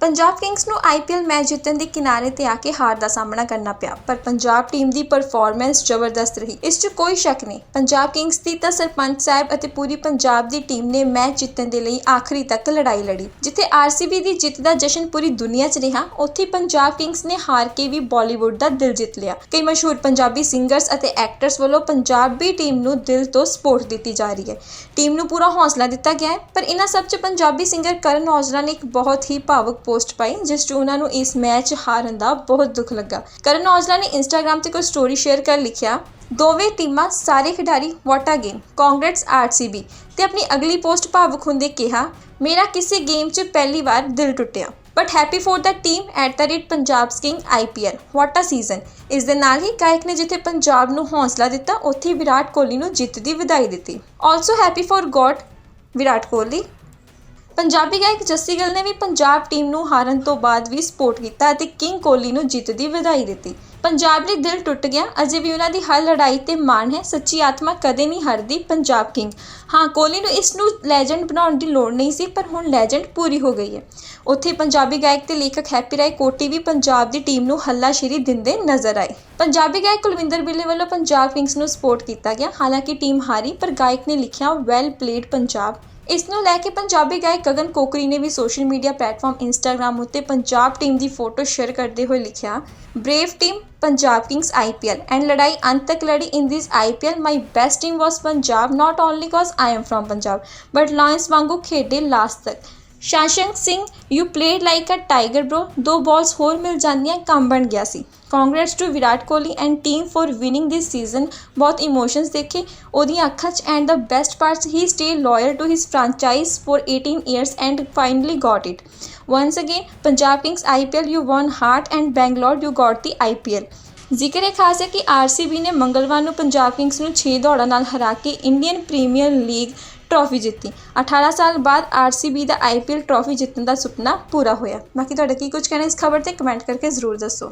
Punjab Kings ਨੂੰ IPL match ਜਿੱਤਣ ਦੇ ਕਿਨਾਰੇ ਤੇ ਆ ਕੇ ਹਾਰ ਦਾ ਸਾਹਮਣਾ ਕਰਨਾ ਪਿਆ, ਪਰ ਪੰਜਾਬ ਟੀਮ ਦੀ ਪਰਫਾਰਮੈਂਸ ਜ਼ਬਰਦਸਤ ਰਹੀ। ਇਸ 'ਚ ਕੋਈ ਸ਼ੱਕ ਨਹੀਂ, ਪੰਜਾਬ ਕਿੰਗਸ ਦੀ ਤਾਂ ਸਰਪੰਚ ਸਾਹਿਬ ਅਤੇ ਪੂਰੀ ਪੰਜਾਬ ਦੀ ਟੀਮ ਨੇ ਮੈਚ ਜਿੱਤਣ ਦੇ ਲਈ ਆਖਰੀ ਤੱਕ ਲੜਾਈ ਲੜੀ, ਜਿੱਥੇ ਆਰਸੀਬੀ ਦੀ ਜਿੱਤ ਦਾ ਜਸ਼ਨ ਪੂਰੀ ਦੁਨੀਆ 'ਚ ਰਿਹਾ, ਉੱਥੇ ਪੰਜਾਬ ਕਿੰਗਸ ਨੇ ਹਾਰ ਕੇ ਵੀ ਬਾਲੀਵੁੱਡ ਦਾ ਦਿਲ ਜਿੱਤ ਲਿਆ। ਕਈ ਮਸ਼ਹੂਰ ਪੰਜਾਬੀ ਸਿੰਗਰਸ ਅਤੇ ਐਕਟਰਸ ਵੱਲੋਂ ਪੰਜਾਬੀ ਟੀਮ ਨੂੰ ਦਿਲ ਤੋਂ ਸਪੋਰਟ ਦਿੱਤੀ ਜਾ ਰਹੀ ਹੈ। ਟੀਮ ਨੂੰ ਪੂਰਾ ਹੌਸਲਾ ਦਿੱਤਾ ਗਿਆ ਹੈ, ਪਰ ਇਹਨਾਂ ਸਭ 'ਚ ਪੰਜਾਬੀ ਸਿੰਗਰ ਕਰਨ ਔਜਲਾ ਨੇ ਇੱਕ ਬਹੁਤ ਹੀ ਭਾਵੁਕ ਪੋਸਟ ਪਾਈ, ਜਿਸ 'ਚ ਉਹਨਾਂ ਨੂੰ ਇਸ ਮੈਚ ਹਾਰਨ ਦਾ ਬਹੁਤ ਦੁੱਖ ਲੱਗਾ। ਕਰਨ ਔਜਲਾ ਨੇ ਇੰਸਟਾਗ੍ਰam ਤੇ ਕੋਈ ਸਟੋਰੀ ਸ਼ੇਅਰ ਕਰ ਲਿਖਿਆ, ਦੋਵੇਂ ਟੀਮਾਂ ਸਾਰੇ ਖਿਡਾਰੀ what a game, congrats RCB ਤੇ ਆਪਣੀ ਅਗਲੀ ਪੋਸਟ ਭਾਵੁਕ ਹੁੰਦੇ ਕਿਹਾ, ਮੇਰਾ ਕਿਸੇ ਗੇਮ 'ਚ ਪਹਿਲੀ ਵਾਰ ਦਿਲ ਟੁੱਟਿਆ but happy for the team at the rate Punjab Kings IPL what a season ਇਸ ਦੇ ਨਾਲ ਹੀ ਕਾਇਕ ਨੇ ਜਿੱਥੇ ਪੰਜਾਬ ਨੂੰ ਹੌਸਲਾ ਦਿੱਤਾ, ਉੱਥੇ ਵਿਰਾਟ ਕੋਹਲੀ ਨੂੰ ਜਿੱਤ ਦੀ ਵਧਾਈ ਦਿੱਤੀ। Also happy for God Virat Kohli Punjabi ਗਾਇਕ ਜੱਸੀ ਗਿੱਲ ਨੇ ਵੀ ਪੰਜਾਬ ਟੀਮ ਨੂੰ ਹਾਰਨ ਤੋਂ ਬਾਅਦ ਵੀ ਸਪੋਰਟ ਕੀਤਾ ਅਤੇ ਕਿੰਗ ਕੋਹਲੀ ਨੂੰ ਜਿੱਤ ਦੀ ਵਧਾਈ ਦਿੱਤੀ। ਪੰਜਾਬ ਲਈ ਦਿਲ ਟੁੱਟ ਗਿਆ। ਅਜੇ ਵੀ ਉਹਨਾਂ ਦੀ ਹਰ ਲੜਾਈ ਤੇ ਮਾਣ ਹੈ। ਸੱਚੀ ਆਤਮਾ ਕਦੇ ਨਹੀਂ ਹਾਰਦੀ ਪੰਜਾਬ ਕਿੰਗ ਹਾਂ ਕੋਹਲੀ ਨੂੰ ਇਸ ਨੂੰ ਲੈਜੈਂਡ ਬਣਾਉਣ ਦੀ ਲੋੜ ਨਹੀਂ ਸੀ, ਪਰ ਹੁਣ ਲੈਜੈਂਡ ਪੂਰੀ ਹੋ ਗਈ ਹੈ। ਉੱਥੇ ਪੰਜਾਬੀ ਗਾਇਕ ਤੇ ਲੇਖਕ ਹੈਪੀ ਰਾਏ ਕੋਟੀ ਵੀ ਪੰਜਾਬ ਦੀ ਟੀਮ ਨੂੰ ਹੱਲਾਸ਼ੇਰੀ ਦਿੰਦੇ ਨਜ਼ਰ ਆਏ। ਪੰਜਾਬੀ ਗਾਇਕ ਕੁਲਵਿੰਦਰ ਬਿੱਲੇ ਵੱਲੋਂ ਪੰਜਾਬ ਕਿੰਗਸ ਨੂੰ ਸਪੋਰਟ ਕੀਤਾ ਗਿਆ। ਹਾਲਾਂਕਿ ਟੀਮ ਹਾਰੀ, ਪਰ ਗਾਇਕ ਨੇ ਲਿਖਿਆ ਵੈਲ ਪਲੇਡ ਪੰਜਾਬ। ਇਸ ਨੂੰ ਲੈ ਕੇ ਪੰਜਾਬੀ ਗਾਇਕ ਗਗਨ ਕੋਕਰੀ ਨੇ ਵੀ ਸੋਸ਼ਲ ਮੀਡੀਆ ਪਲੇਟਫਾਰਮ ਇੰਸਟਾਗ੍ਰam ਉੱਤੇ ਪੰਜਾਬ ਟੀਮ ਦੀ ਫੋਟੋ ਸ਼ੇਅਰ ਕਰਦੇ ਹੋਏ ਲਿਖਿਆ, brave team, Punjab Kings IPL and ਲੜਾਈ ਅੰਤ ਤੱਕ ਲੜੀ in this IPL my best team was Punjab, not only cause I am from Punjab, but lions ਵਾਂਗੂ ਖੇਡੇ ਲਾਸਟ ਤੱਕ। Shashank Singh you played like a tiger bro ਦੋ balls ਹੋਰ ਮਿਲ ਜਾਂਦੀਆਂ, ਕੰਮ ਬਣ ਗਿਆ ਸੀ। Congrats to Virat Kohli and team for winning this season ਬਹੁਤ ਇਮੋਸ਼ਨਸ ਦੇਖੇ। ਉਹਦੀਆਂ ਅੱਖਾਂ 'ਚ and the best parts he stay loyal to his franchise for 18 years and finally got it once again Punjab Kings IPL you won heart and Bangalore you got the IPL ਜ਼ਿਕਰ ਇਹ ਖਾਸ ਹੈ ਕਿ RCB ਨੇ ਮੰਗਲਵਾਰ ਨੂੰ Punjab Kings ਨੂੰ 6 ਦੌੜਾਂ ਨਾਲ ਹਰਾ ਕੇ ਇੰਡੀਅਨ ਪ੍ਰੀਮੀਅਰ ਲੀਗ ਟਰੋਫੀ ਜਿੱਤੀ। 18 ਸਾਲ ਬਾਅਦ ਆਰਸੀਬੀ ਦਾ ਆਈਪੀਐਲ ਟਰੋਫੀ ਜਿੱਤਣ ਦਾ ਸੁਪਨਾ ਪੂਰਾ ਹੋਇਆ। ਬਾਕੀ ਤੁਹਾਡਾ ਕੀ ਕੁਝ ਕਹਿਣਾ ਇਸ ਖਬਰ ਤੇ ਕਮੈਂਟ ਕਰਕੇ ਜ਼ਰੂਰ ਦੱਸੋ।